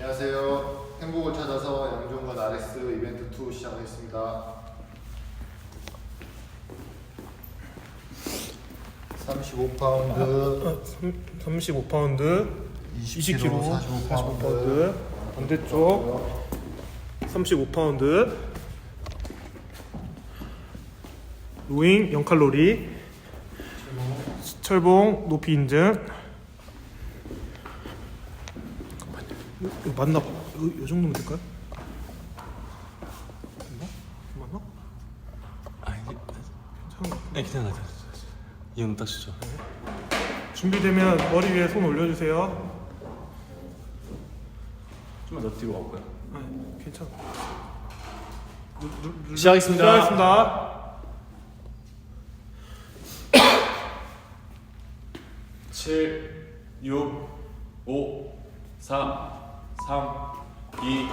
안녕하세요. 행복을 찾아서 양종근 RS 이벤트 2 시작하겠습니다. 35파운드, 35파운드. 20kg 45파운드. 반대쪽. 35파운드. 로잉 0칼로리. 철봉 높이 인증 잠깐만요 이거 맞나 봐 이거 이 정도면 될까요? 맞나? 맞나? 아니, 괜찮아 네, 괜찮아요. 이 정도 따시죠. 준비되면 머리 위에 손 올려주세요 좀만 더 뒤로 가볼까요? 아니 괜찮아 누- 누- 누- 시작하겠습니다. 시작하겠습니다 7, 6, 5, 4, 3, 2,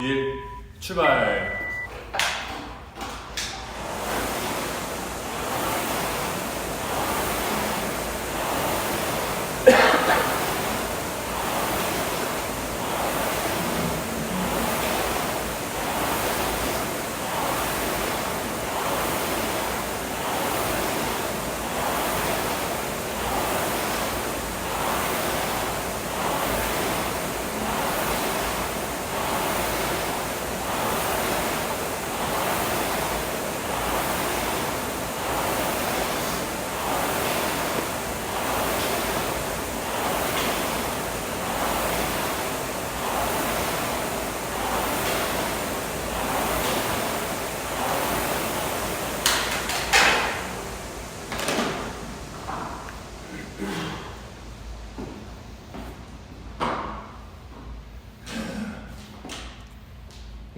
1, 출발!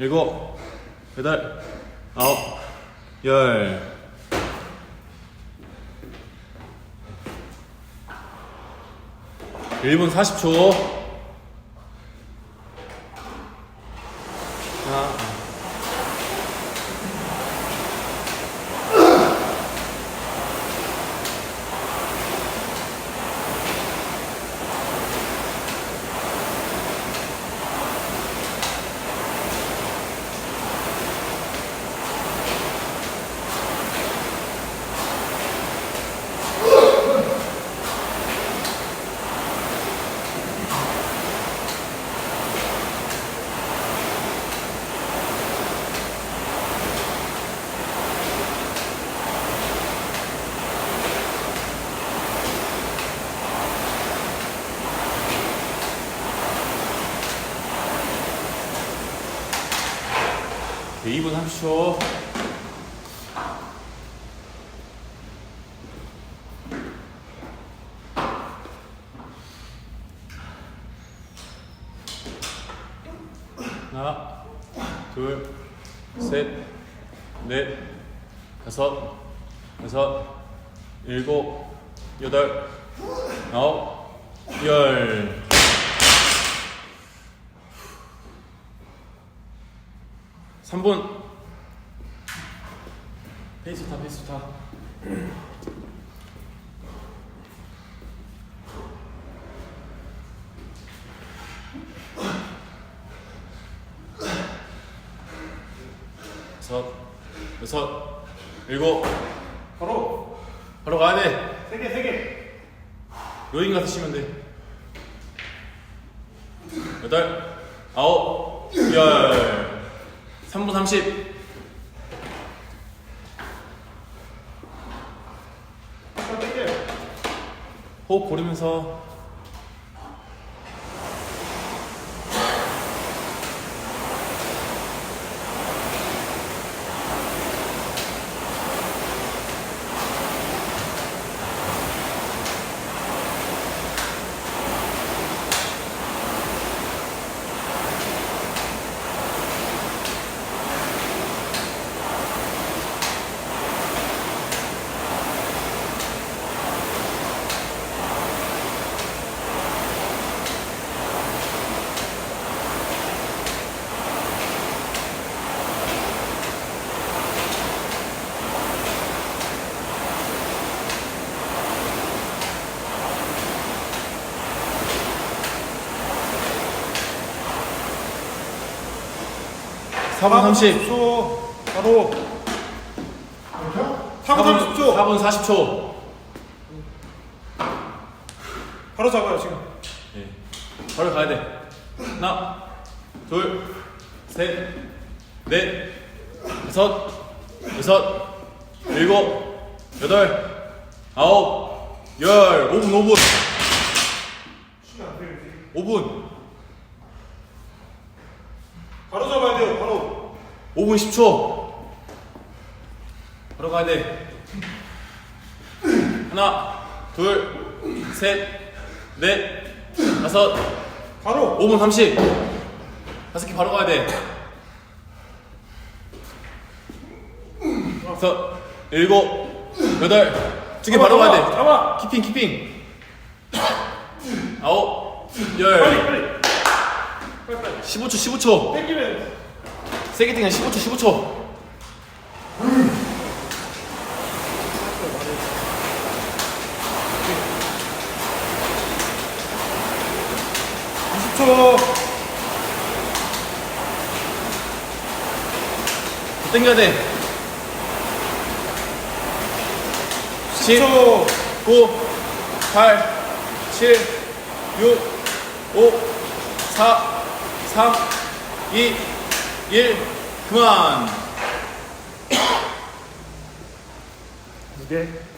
일곱, 여덟, 아홉, 열. 일분 40초. 하나. 네, 2분 30초. 하나, 둘, 셋, 넷, 다섯, 여섯, 일곱, 여덟, 아홉, 열. 삼분. 페이스 좋다 페이스 좋다 여섯 여섯 일곱. 바로. 바로 가야 돼. 3개 3개. 로잉 가서 쉬면 돼. 여덟 아홉. 열 3분 30 호흡 고르면서 4분 30. 30초. 바로. 4분 30초. 4분 40초. 바로 잡아요 지금. 예. 바로 가야 돼. 하나, 둘, 셋, 넷, 다섯, 여섯, 일곱, 여덟, 아홉, 열. 5분, 5분. 쉬면 안 돼요. 이제. 5분. 바로 잡아야 돼요. 바로. 5분 10초. 바로 가야 돼. 하나, 둘, 셋, 넷, 다섯, 바로. 5분 30. 다섯 개 바로 가야 돼. 여섯, 일곱, 여덟, 두 개 바로 가야 돼. 잡아. 키핑, 키핑. 아홉, 빨리 열, 빨리. 빨리 빨리. 15초, 15초. 땡기면 세게 뛰면 15초, 15초. 초더 당겨야 돼. 10, 10초 9, 8, 7, 6, 5, 4, 3, 2, 1, 그만. 네. 두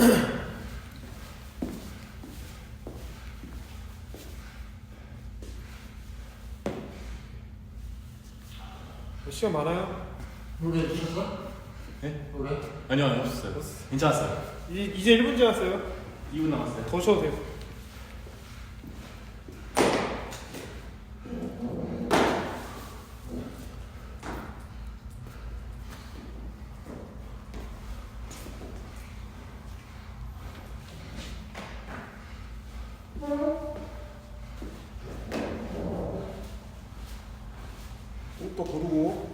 시간 많아요? 물에 드셨어? 네? 물에? 아니요, 아니요, 없었어요. 괜찮았어요. 이, 이제 1분 지났어요. 2분 남았어요. 더 쉬어도 돼요. 옷도 고르고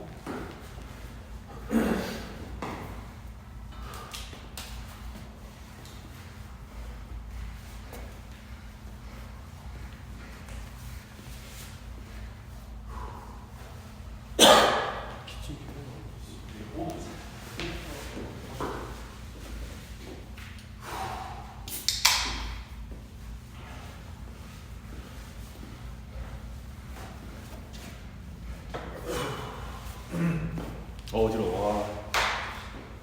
어, 어지러워.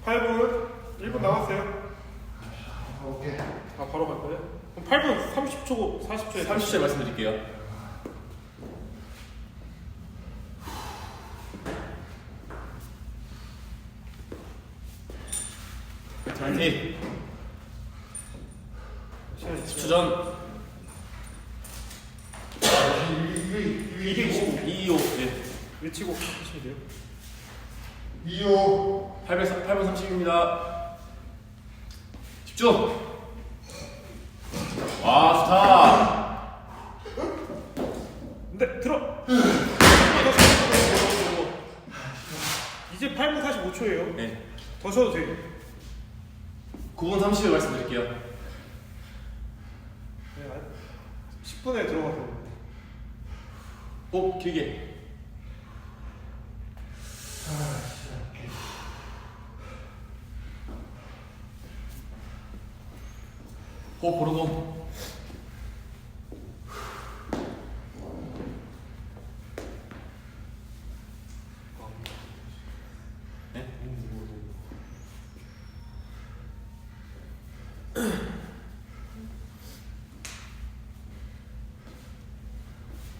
와. 8분 1분 남았어요. 오케이. 아 바로 갈 거예요? 그럼 8분 30초고 40초에 30초에 말씀드릴게요. 파이팅! 10초 전 225 225 예. 외치고 하시면 돼요. 2호 800, 8분 30입니다. 집중! 와, 좋다! 네 들어. 이제 8분 45초예요. 네. 더 쉬어도 돼요. 9분 30에 말씀드릴게요. 네, 한 10분에 들어가서. 꼭 길게. 호흡 고르고 네?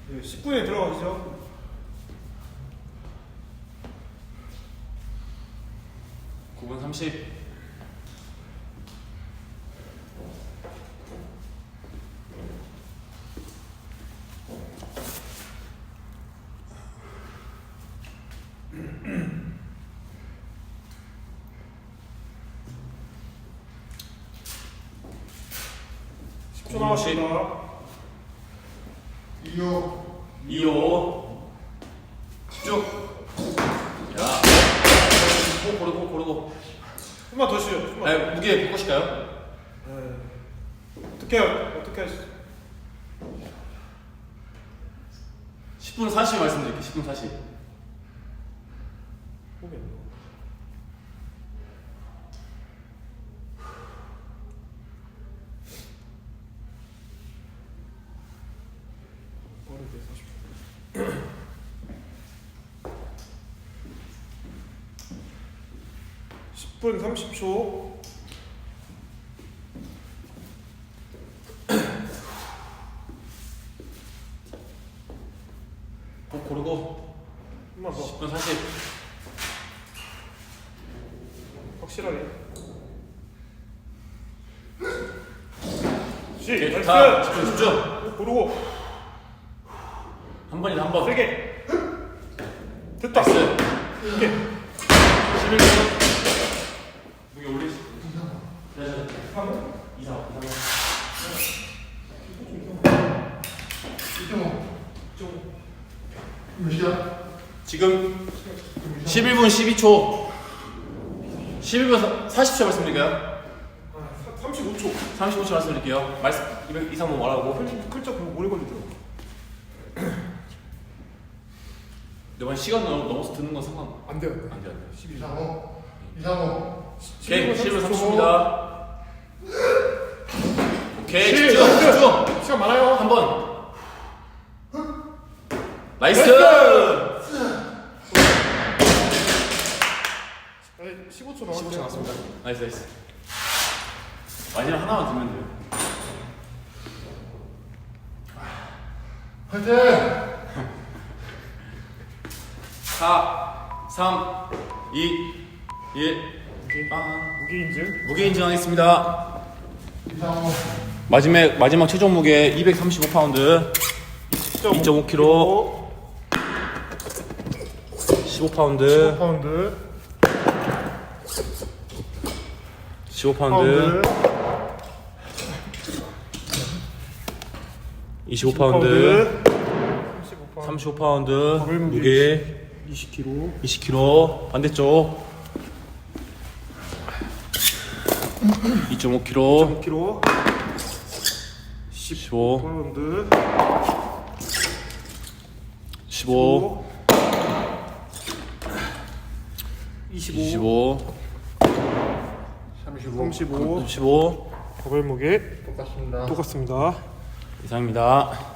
네, 10분에 들어가시죠. 구분 30 신호 이요 이요 집중 야. 고르고 고르고. 좀만 더 쉬어 아 네, 무게 바꾸실까요? 네. 어떻게 어떻게 하시 10분 40 말씀드릴게요 10분 40 포기 10분 30초. 호, 고르고 좀만 더. 10분 40 확실하게. 시. 오케이 나이스. 좋다 집중 집중 고르고 한 번이다 한번 세게. 됐다. 나이스 11분 무게 올리시 네, 2사 2사 1.5 몇 시야? 지금 11분 12초 11분 40초 말씀드릴까요? 아, 35초. 35초 말씀드릴게요 말씀 200 이상 뭐 말하고 클자 보면 오래 걸리더라고. 이번 시간 넘- 넘어서 듣는 건 상관 안 돼요. 안 돼요 안 돼요 12. 235 235 오케이 11분 11분 30초. 30초입니다 오케이 칠, 집중. 집중 시간 많아요. 한번 나이스! 네, 15초 남았어요. 15초 남았습니다. 나이스 나이스. 마지막 하나만 들면 돼요. 화이팅! 4 3 2 1 아, 무게 인증. 무게 인증하겠습니다. 235 마지막 마지막 최종 무게 235파운드 2.5kg 15파운드 파운드. 15파운드 파운드. 25파운드 35파운드. 35파운드 버블 무게 무게 20kg. 20kg 반대쪽 2.5kg 5kg. 15 파운드. 15 25. 25 35 35. 35 버블 무게 똑같습니다. 똑같습니다. 이상입니다